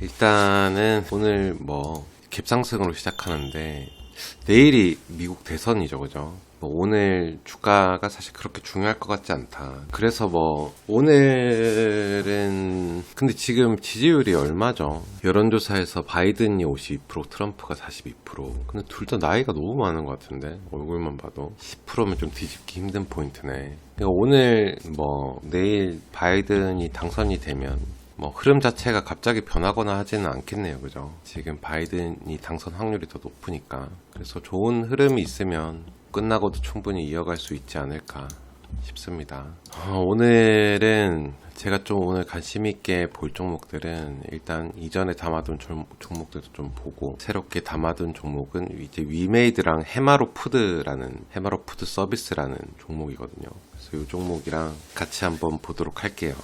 일단은 오늘 뭐 갭상승으로 시작하는데 내일이 미국 대선이죠, 그죠? 뭐 오늘 주가가 사실 그렇게 중요할 것 같지 않다. 그래서 뭐 오늘은 근데 지금 지지율이 얼마죠? 여론조사에서 바이든이 52%, 트럼프가 42%. 근데 둘 다 나이가 너무 많은 것 같은데 얼굴만 봐도 10%면 좀 뒤집기 힘든 포인트네. 그러니까 오늘 뭐 내일 바이든이 당선이 되면 뭐 흐름 자체가 갑자기 변하거나 하지는 않겠네요. 그죠? 지금 바이든이 당선 확률이 더 높으니까. 그래서 좋은 흐름이 있으면 끝나고도 충분히 이어갈 수 있지 않을까 싶습니다. 어, 오늘은 제가 좀 오늘 관심 있게 볼 종목들은 일단 이전에 담아둔 종- 종목들도 좀 보고 새롭게 담아둔 종목은 이제 위메이드랑 해마로 푸드라는 해마로 푸드 서비스라는 종목이거든요. 그래서 이 종목이랑 같이 한번 보도록 할게요.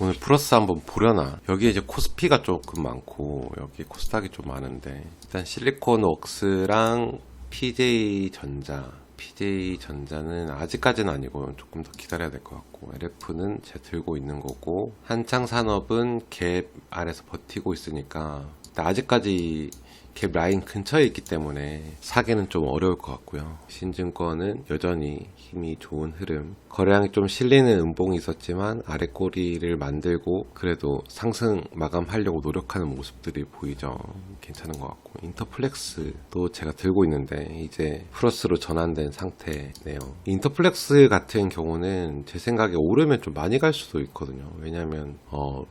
오늘 플러스 한번 보려나? 여기에 이제 코스피가 조금 많고 여기 코스닥이 좀 많은데 일단 실리콘 웍스랑 PJ 전자 PJ 전자는 아직까지는 아니고 조금 더 기다려야 될 것 같고 LF는 제가 들고 있는 거고 한창 산업은 갭 아래서 버티고 있으니까 아직까지 갭 라인 근처에 있기 때문에 사기는 좀 어려울 것 같고요. 신증권은 여전히 힘이 좋은 흐름. 거래량이 좀 실리는 음봉이 있었지만 아래 꼬리를 만들고 그래도 상승 마감하려고 노력하는 모습들이 보이죠. 괜찮은 것 같고 인터플렉스도 제가 들고 있는데 이제 플러스로 전환된 상태네요. 인터플렉스 같은 경우는 제 생각에 오르면 좀 많이 갈 수도 있거든요. 왜냐하면 어,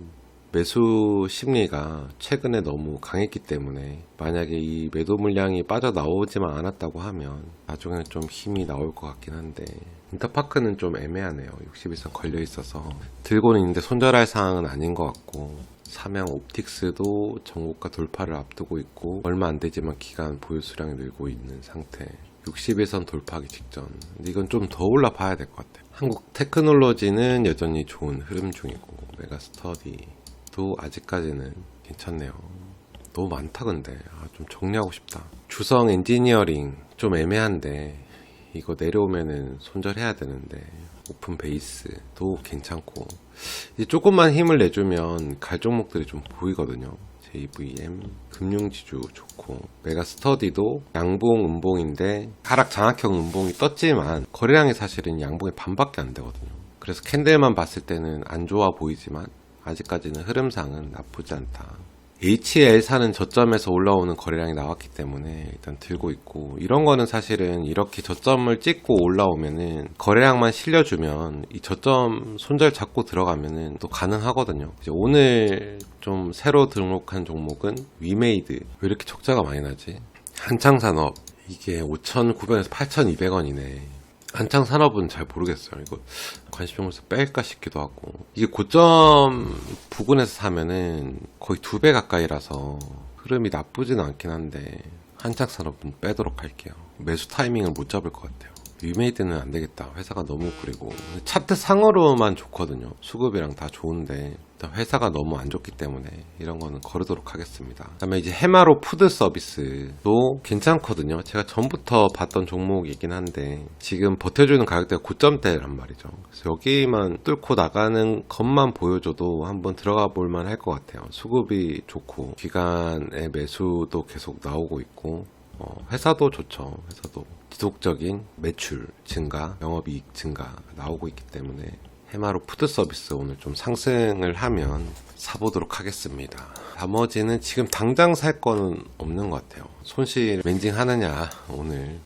매수 심리가 최근에 너무 강했기 때문에 만약에 이 매도 물량이 빠져나오지만 않았다고 하면 나중에는 좀 힘이 나올 것 같긴 한데 인터파크는 좀 애매하네요. 61선 걸려 있어서 들고는 있는데 손절할 상황은 아닌 것 같고 삼양 옵틱스도 전고가 돌파를 앞두고 있고 얼마 안 되지만 기간 보유 수량이 늘고 있는 상태 61선 돌파하기 직전. 근데 이건 좀 더 올라 봐야 될 것 같아요. 한국 테크놀로지는 여전히 좋은 흐름 중이고 메가스터디도 아직까지는 괜찮네요. 너무 많다 근데. 아, 좀 정리하고 싶다. 주성 엔지니어링 좀 애매한데 이거 내려오면은 손절해야 되는데 오픈 베이스도 괜찮고 이제 조금만 힘을 내주면 갈 종목들이 좀 보이거든요. JVM 금융지주 좋고 메가스터디도 양봉 음봉인데 하락 장악형 음봉이 떴지만 거래량이 사실은 양봉의 반밖에 안 되거든요. 그래서 캔들만 봤을 때는 안 좋아 보이지만 아직까지는 흐름상은 나쁘지 않다. HL사는 저점에서 올라오는 거래량이 나왔기 때문에 일단 들고 있고 이런 거는 사실은 이렇게 저점을 찍고 올라오면은 거래량만 실려주면 이 저점 손절 잡고 들어가면은 또 가능하거든요. 오늘 좀 새로 등록한 종목은 위메이드 왜 이렇게 적자가 많이 나지? 한창산업 이게 5,900원에서 8,200원이네. 한창 산업은 잘 모르겠어요. 이거 관심종에서 뺄까 싶기도 하고. 이게 고점 부근에서 사면은 거의 두 배 가까이라서 흐름이 나쁘진 않긴 한데 한창 산업은 빼도록 할게요. 매수 타이밍을 못 잡을 것 같아요. 위메이드는 안 되겠다. 회사가 너무 구리고. 차트 상으로만 좋거든요. 수급이랑 다 좋은데 회사가 너무 안 좋기 때문에 이런 거는 거르도록 하겠습니다. 그다음에 이제 해마로 푸드 서비스도 괜찮거든요. 제가 전부터 봤던 종목이긴 한데 지금 버텨주는 가격대가 고점대란 말이죠. 그래서 여기만 뚫고 나가는 것만 보여줘도 한번 들어가 볼만 할 것 같아요. 수급이 좋고 기간의 매수도 계속 나오고 있고 어, 회사도 좋죠. 회사도 지속적인 매출 증가, 영업이익 증가 나오고 있기 때문에 해마로 푸드 서비스 오늘 좀 상승을 하면 사보도록 하겠습니다. 나머지는 지금 당장 살 거는 없는 것 같아요. 손실 멘징 하느냐 오늘